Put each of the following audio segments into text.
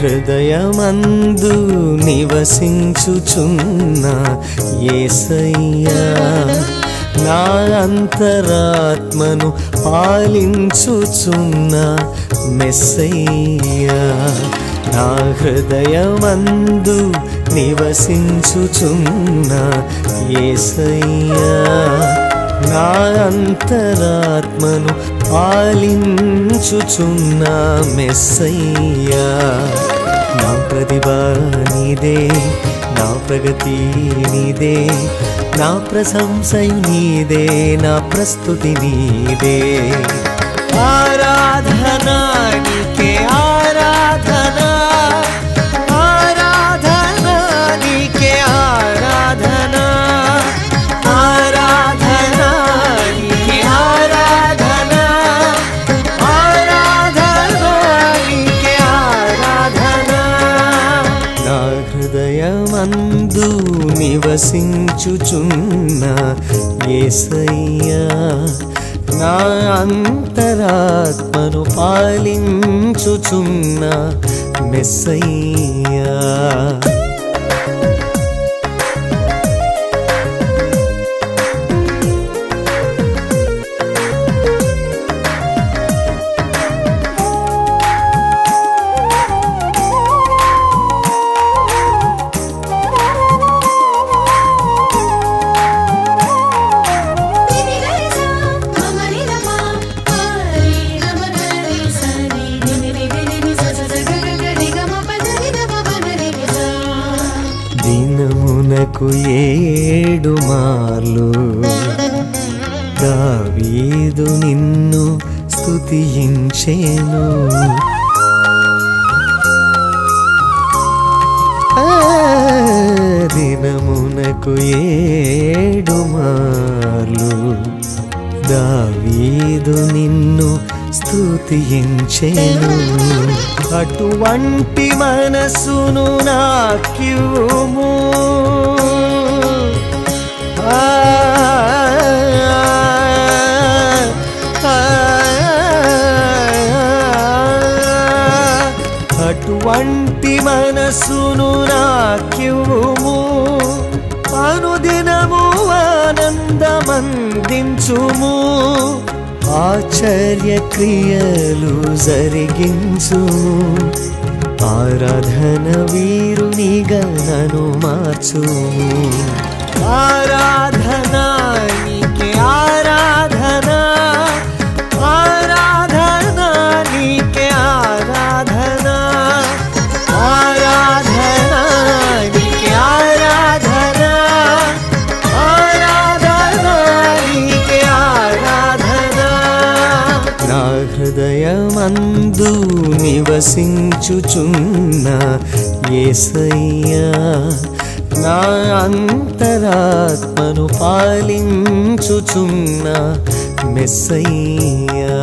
హృదయమందు నివసించుచున్న ఏసయ్యా నా అంతరాత్మను పాలించుచున్న మెస్సయ్యా నా హృదయమందు నివసించుచున్న ఏసయ్యా. అంతరాత్మను ఆలించుచున్న మెస్సయ్యా. నా ప్రతిభ నీదే నా ప్రగతి నీదే నా ప్రశంసయు నీదే నా ప్రస్తుతి నీదే. ఆరాధనా హృదయమందు నివసించుచున్న ఏసయ్యా నా అంతరాత్మను పాలించుచున్న మెస్సయ్యా. దినమునకు ఏడు మార్లు. దావీదు నిన్ను స్తుతించేను. దినమునకు ఏడు మార్లు. దావీదు నిన్ను స్తుతించేను అటువంటి మనసును నాక్యుము ఆ, అటువంటి మనసును నాక్యుము అనుదినము ఆనందమందించుము ఆశ్చర్య క్రియలు జరిగించుము. ఆరాధన వీరునిగా నన్ను మార్చుము. నివసించుచున్న ఏసయ్యా నా అంతరాత్మను పాలించుచున్న మెస్సయ్యా.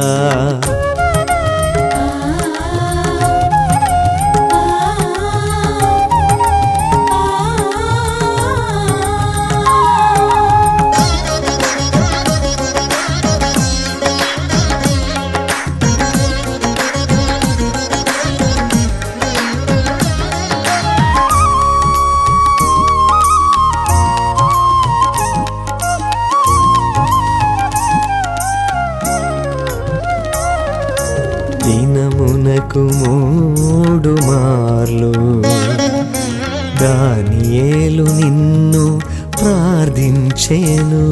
దినమునకు మూడు మార్లు. దానియేలు నిన్ను ప్రార్థించేను.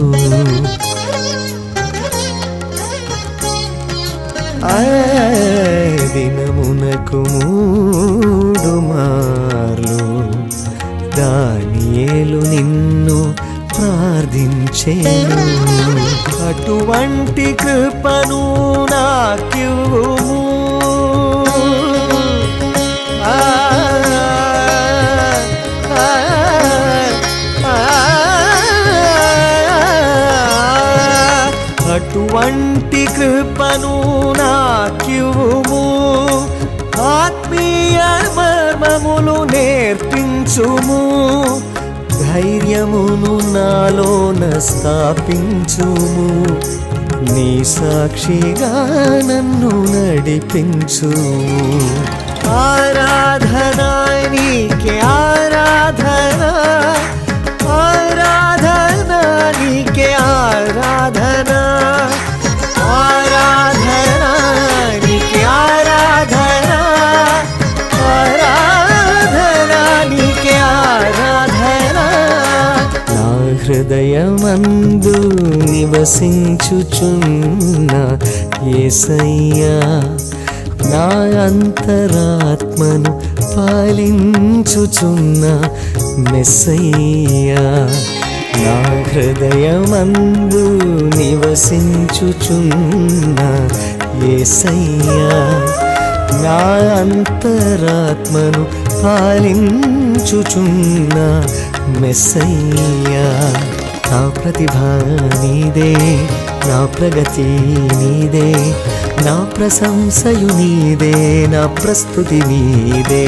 దినమునకు మూడు మార్లు. దానియేలు నిన్ను ప్రార్థించేను. అటువంటి కృపను నాకివ్వుము అటువంటి కృపను నాకివ్వుము. ఆత్మీయ మర్మములు నేర్పించుము. ధైర్యమును నాలోన స్థాపించుము. నీ సాక్షిగా నన్ను నడిపించు ఆరాధనా నీకే ఆరాధనా. హృదయమందు నివసించుచున్న ఏసయ్యా నా అంతరాత్మను పాలించుచున్న మెస్సయ్యా నా హృదయమందు నివసించుచున్న ఏసయ్యా నా అంతరాత్మను పాలించుచున్న మెస్సయ్యా నా ప్రతిభ నీదే నా ప్రగతి నీదే నా ప్రశంసయు నీదే నా ప్రస్తుతి నీదే.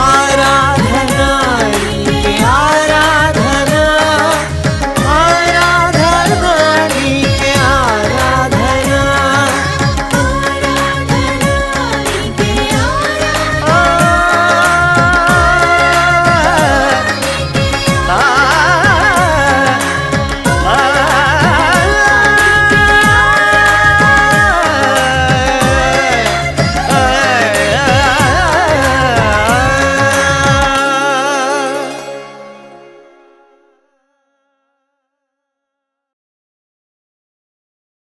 ఆరాధనా